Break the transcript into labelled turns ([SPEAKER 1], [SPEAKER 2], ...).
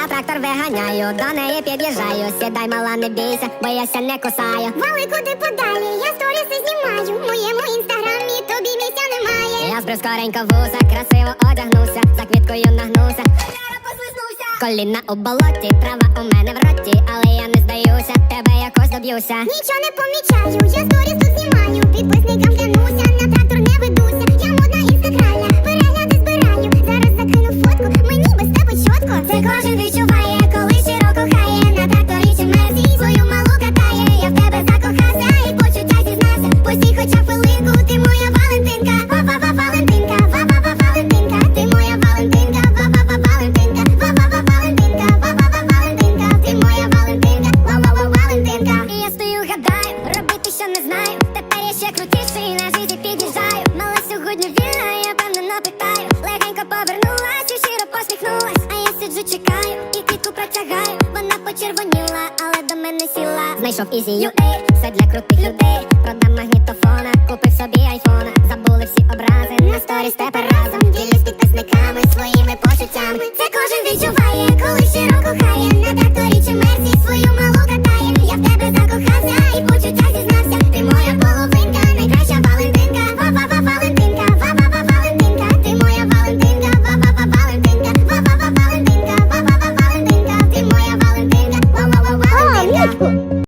[SPEAKER 1] я трактор виганяю, до неї під'їжджаю. Сідай, мала, не бійся, бо я ся не кусаю.
[SPEAKER 2] Вали куди подалі, я сторіси знімаю. В моєму інстаграмі тобі місця немає.
[SPEAKER 1] Я збрив скоренько вуса, красиво одягнуся, за квіткою нагнуся. послизнувся. Коліна у болоті, трава у мене в роті, але я не здаюся, тебе якось доб'юся.
[SPEAKER 2] Нічого не помічаю, я сторіс тут знімаю.
[SPEAKER 1] Хоча хвилинку, ти моя Валентинка. Ва-ва-ва, Валентинка. Ти моя Валентинка, ва-ва-ва, Валентинка. Валентинка, Валентинка. Ти моя Валентинка, ва-ва-ва, Валентинка. Я стою, гадаю, робити що не знаю. Тепер я ще крутіший, на житті під'їжджаю. Мала сьогодні вільна, я певно. Легенько повернулась і щиро посміхнулась. А я сиджу, чекаю і квітку протягаю. Вона почервоніла, але до мене сіла. Знайшов ізі UA, все для крутих людей продам магнітофона, купив собі айфона, забули всі образи на сторіс тепер разом Ділюсь підписниками своїми почуттями. Це кожен відчуває, коли щиро кохає На тракторі чи мерзі свою малу катає. Я в тебе закохався.